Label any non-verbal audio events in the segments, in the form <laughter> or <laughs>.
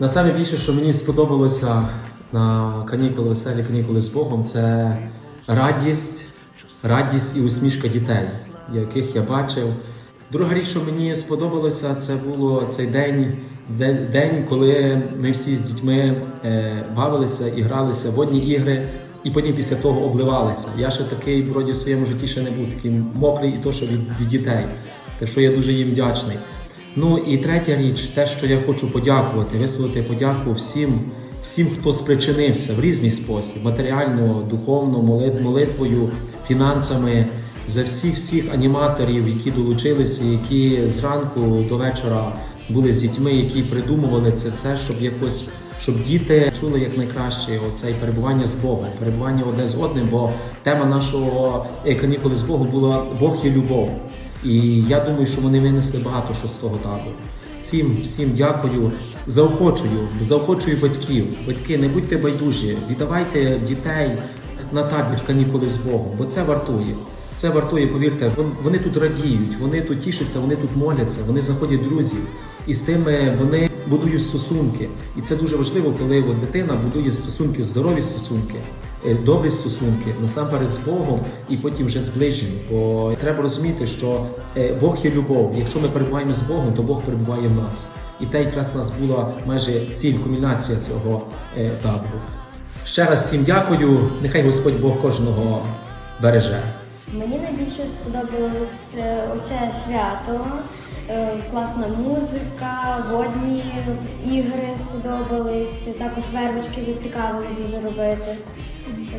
На саме більше, що мені сподобалося на канікули, веселі канікули з Богом, це радість, радість і усмішка дітей, яких я бачив. Друга річ, що мені сподобалося, це було цей день, день, коли ми всі з дітьми е, бавилися і гралися в водні ігри, і потім після того обливалися. Я ще такий вроді в своєму житті ще не був такий мокрий, і то, що від, від дітей. Так що я дуже їм вдячний. Ну і третя річ, те, що я хочу подякувати, висловити подяку всім, всім, хто спричинився в різний спосіб, матеріально, духовно, молит- молитвою, фінансами, за всіх всіх аніматорів, які долучилися, які зранку до вечора були з дітьми, які придумували це все, щоб якось. Щоб діти чули як найкраще оце перебування з Богом, перебування одне з одним, бо тема нашого е, канікули з Богом була Бог є любов. І я думаю, що вони винесли багато що з того табору. Всім, всім дякую. Заохочую, заохочую батьків. Батьки, не будьте байдужі, віддавайте дітей на табір канікули з Богом, бо це вартує. Це вартує, повірте, вони тут радіють, вони тут тішаться, вони тут моляться, вони знаходять друзів. І з тими вони будують стосунки. І це дуже важливо, коли дитина будує стосунки, здорові стосунки, добрі стосунки насамперед з Богом і потім вже з ближніми. Бо треба розуміти, що е, Бог є любов. Якщо ми перебуваємо з Богом, то Бог перебуває в нас. І те якраз нас була майже ціль, кульмінація цього е, табору. Ще раз всім дякую. Нехай Господь Бог кожного береже. Мені найбільше сподобалось е, оце свято, е, класна музика, водні ігри сподобались, також вервочки зацікавили дуже робити.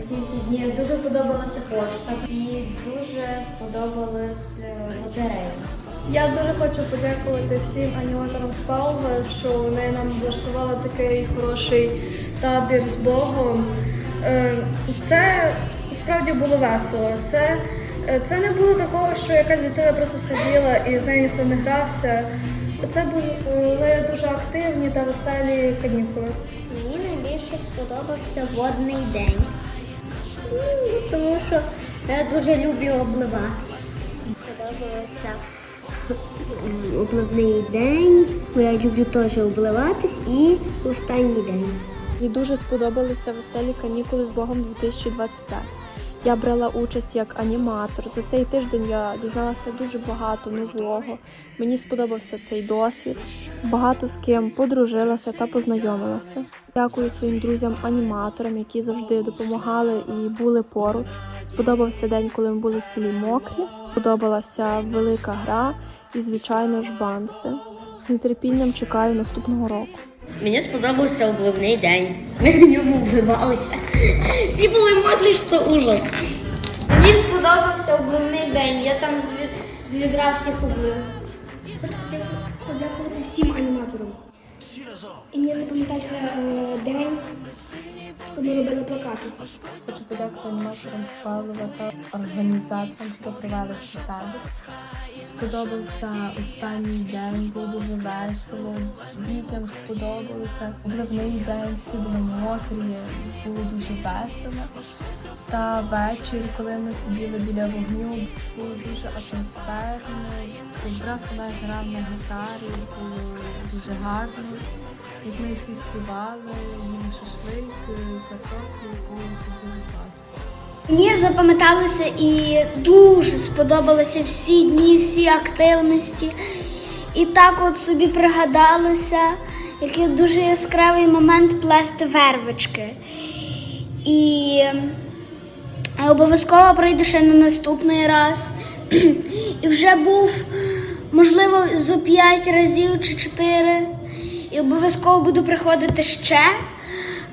Ці всі дні дуже подобалася пошта і дуже сподобалась е, лотерея. Я дуже хочу подякувати всім аніматорам з Павлова, що вони нам влаштували такий хороший табір з Богом. Е, Це справді було весело. Це, е, це не було такого, що якась дитина просто сиділа і з нею ніхто не грався. Це були дуже активні та веселі канікули. Мені найбільше сподобався водний день. Тому що я дуже люблю обливатись. Сподобався обливний день, бо я люблю теж обливатись і останній день. Мені дуже сподобалися веселі канікули з Богом 2025. Я брала участь як аніматор. За цей тиждень я дізналася дуже багато нового. Мені сподобався цей досвід. Багато з ким подружилася та познайомилася. Дякую своїм друзям-аніматорам, які завжди допомагали і були поруч. Сподобався день, коли ми були цілі мокрі. Сподобалася велика гра і, звичайно ж, банси. З нетерпінням чекаю наступного року. Мені сподобався обливний день. Ми на ньому обливалися. Всі були мокрі, що ужас. Мені сподобався обливний день. Я там з відра всіх облив. Подякувати всім аніматорам. І мені запам'ятався е, день, ми робили плакати. Хочу подякувати аніматорам з Павлова та організаторам, хто провели цей. Сподобався останній день, було дуже весело. Дітям сподобалося. Обливний день, всі були мокрі, було дуже весело. Та ввечері, коли ми сиділи біля вогню, було дуже атмосферно. Брат Олег грав на гітарі, було дуже гарно. Як ми всі співали, їли шашлик, картоплю, було дуже класно. Мені запам'яталися і дуже сподобалися всі дні, всі активності. І так от собі пригадалося, який дуже яскравий момент плести вервички. І е, обов'язково прийду ще на наступний раз. <clears throat> І вже був, можливо, зо п'ять разів чи чотири. І обов'язково буду приходити ще.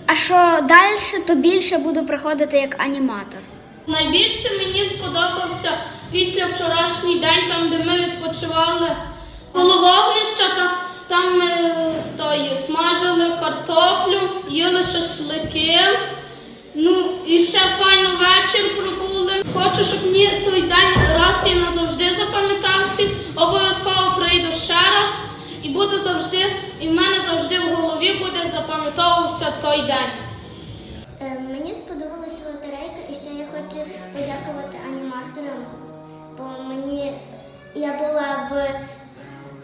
А що далі, то більше буду приходити як аніматор. Найбільше мені сподобався після вчорашній день, там, де ми відпочивали коло вогнища, та, там ми той, смажили картоплю, їли шашлики. Ну і ще файно вечір пробули. Хочу, щоб мені той день раз і назавжди запам'ятався. Обов'язково прийду ще раз і буду завжди, і в мене завжди в голові буде запам'ятовувався той день. Е, Мені сподобалася лотерейка, і ще я хочу подякувати аніматорам, бо мені я була в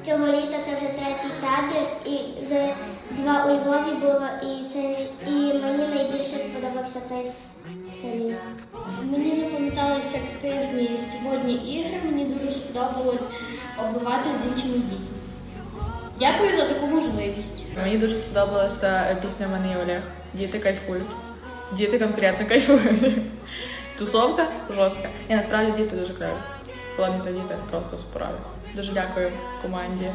цього літа, це вже третій табір, і за два у Львові було, і це і мені найбільше сподобався цей селі. Мені запам'яталися активні водні ігри. Мені дуже сподобалось оббивати з іншими дітьми. Дякую за таку можливість. Мені дуже сподобалася пісня «Мене Олег. Діти кайфують. Діти конкретно кайфують. <laughs> Тусовка жорстка. І насправді діти дуже клеві. Колодниця діти просто справи. Дуже дякую команді,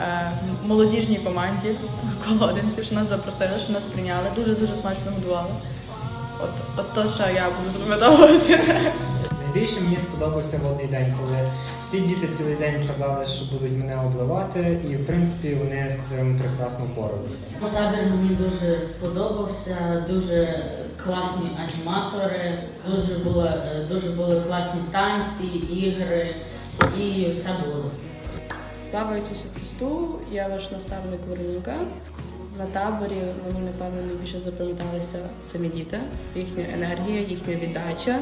е, молодіжній команді колодинці, що нас запросили, що нас прийняли. Дуже дуже смачно годували. От, от то, що я буду запам'ятовувати. <laughs> Найбільше мені сподобався водний день, коли всі діти цілий день казали, що будуть мене обливати, і в принципі вони з цим прекрасно впоралися. Табір мені дуже сподобався, дуже класні аніматори, дуже були, дуже були класні танці, ігри і все було. Слава Ісусу Христу! Я ваш наставник Вероніка. На таборі мені напевно найбільше запам'яталися самі діти, їхня енергія, їхня віддача.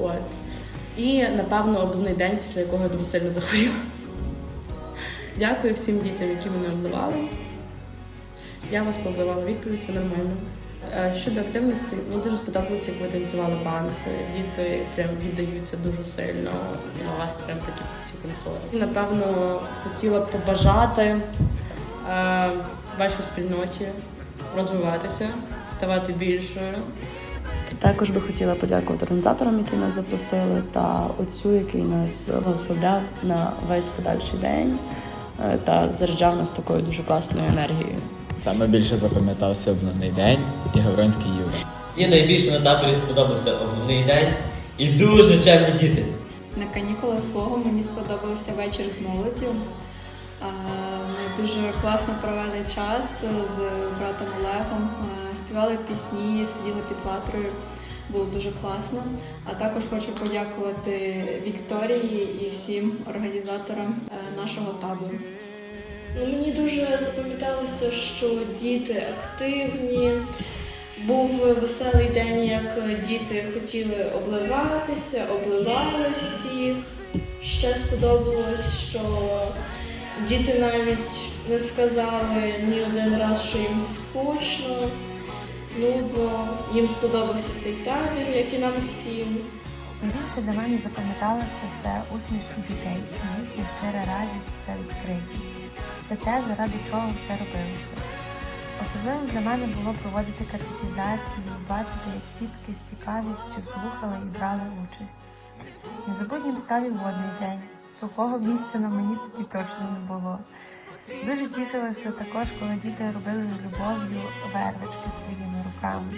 От. І напевно обливний день, після якого я дуже сильно захворіла. Дякую всім дітям, які мене обливали. Я вас повливала відповідь, це нормально. Е, Щодо активності, мені дуже сподобалося, як ви танцювали банси. Діти прям віддаються дуже сильно. На вас прям такі всі танцювали. Напевно, хотіла б побажати е, вашій спільноті розвиватися, ставати більшою. Також би хотіла подякувати організаторам, які нас запросили, та отцю, який нас благословляв на весь подальший день е, та заряджав нас такою дуже класною енергією. Саме більше запам'ятався обливний день і Гавронський Юра. Мені найбільше на таборі сподобався обливний день і дуже чемні діти. На канікулах з Богом мені сподобався вечір з молоддю. Ми дуже класно провели час з братом Олегом, співали пісні, сиділи під ватрою. Було дуже класно. А також хочу подякувати Вікторії і всім організаторам е, нашого табору. Ну, мені дуже запам'яталося, що діти активні. Був веселий день, як діти хотіли обливатися, обливали всіх. Ще сподобалось, що діти навіть не сказали ні один раз, що їм скучно, нудно. Їм сподобався цей табір, як і нам всім. Найбільше для мене запам'яталося це усмішки дітей їхня щира радість та відкритість. Це те, заради чого все робилося. Особливим для мене було проводити катехізацію, бачити, як дітки з цікавістю слухали і брали участь. Незабутнім став і водний день. Сухого місця на мені тоді точно не було. Дуже тішилася також, коли діти робили з любов'ю вервички своїми руками.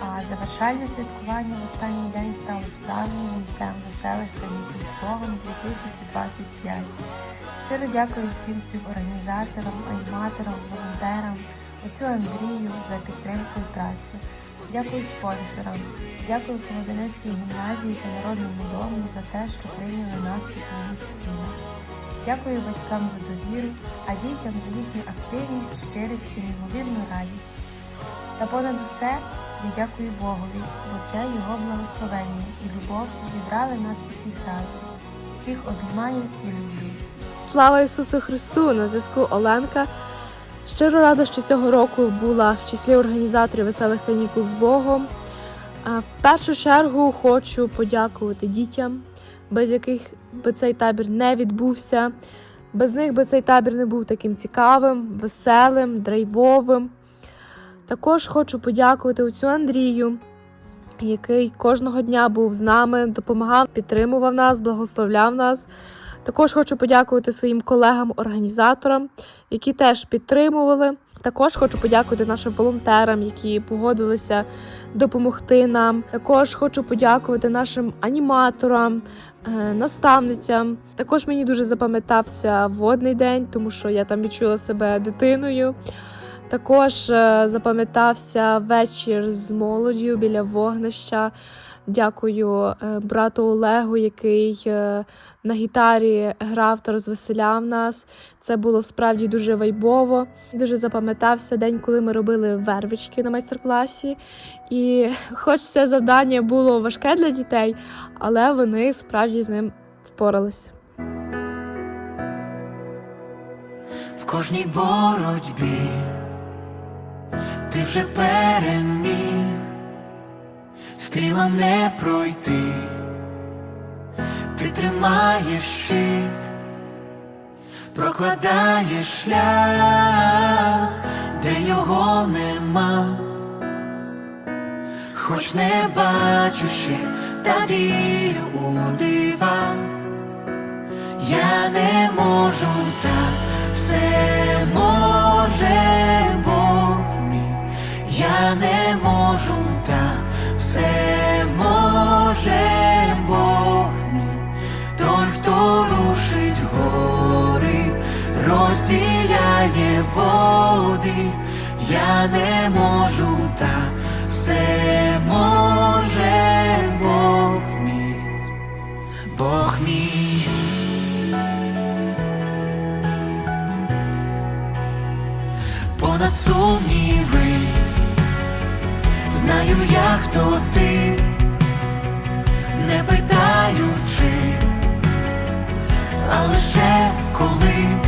А завершальне святкування в останній день стало справжнім вінцем веселих канікул з Богом 2025. Щиро дякую всім співорганізаторам, аніматорам, волонтерам, отцю Андрію за підтримку і працю. Дякую спонсорам, дякую Колоденецькій гімназії та Народному дому за те, що прийняли нас у своїх стінах. Дякую батькам за довіру, а дітям за їхню активність, щирість і неймовірну радість. Та понад усе я дякую Богові, бо це його благословення і любов зібрали нас усіх разом. Всіх обіймаю і люблю. Слава Ісусу Христу! На зв'язку Оленка. Щиро рада, що цього року була в числі організаторів веселих канікул з Богом. В першу чергу хочу подякувати дітям, без яких би цей табір не відбувся. Без них би цей табір не був таким цікавим, веселим, драйвовим. Також хочу подякувати отцю Андрію, який кожного дня був з нами, допомагав, підтримував нас, благословляв нас. Також хочу подякувати своїм колегам-організаторам, які теж підтримували. Також хочу подякувати нашим волонтерам, які погодилися допомогти нам. Також хочу подякувати нашим аніматорам, е, наставницям. Також мені дуже запам'ятався водний день, тому що я там відчула себе дитиною. Також е, запам'ятався вечір з молоддю біля вогнища. Дякую е, брату Олегу, який е, на гітарі грав та розвеселяв нас. Це було справді дуже вайбово. Дуже запам'ятався день, коли ми робили вервички на майстер-класі. І, <laughs> хоч це завдання було важке для дітей, але вони справді з ним впорались. В кожній боротьбі ти вже переміг обстрілом не пройти, ти тримаєш щит, прокладаєш шлях, де його нема, хоч не бачу ще, та вірю у дива. Я не води, я не можу, та все може Бог мій, Бог мій. Понад сумніви, знаю, я, хто ти, не питаючи, а лише коли.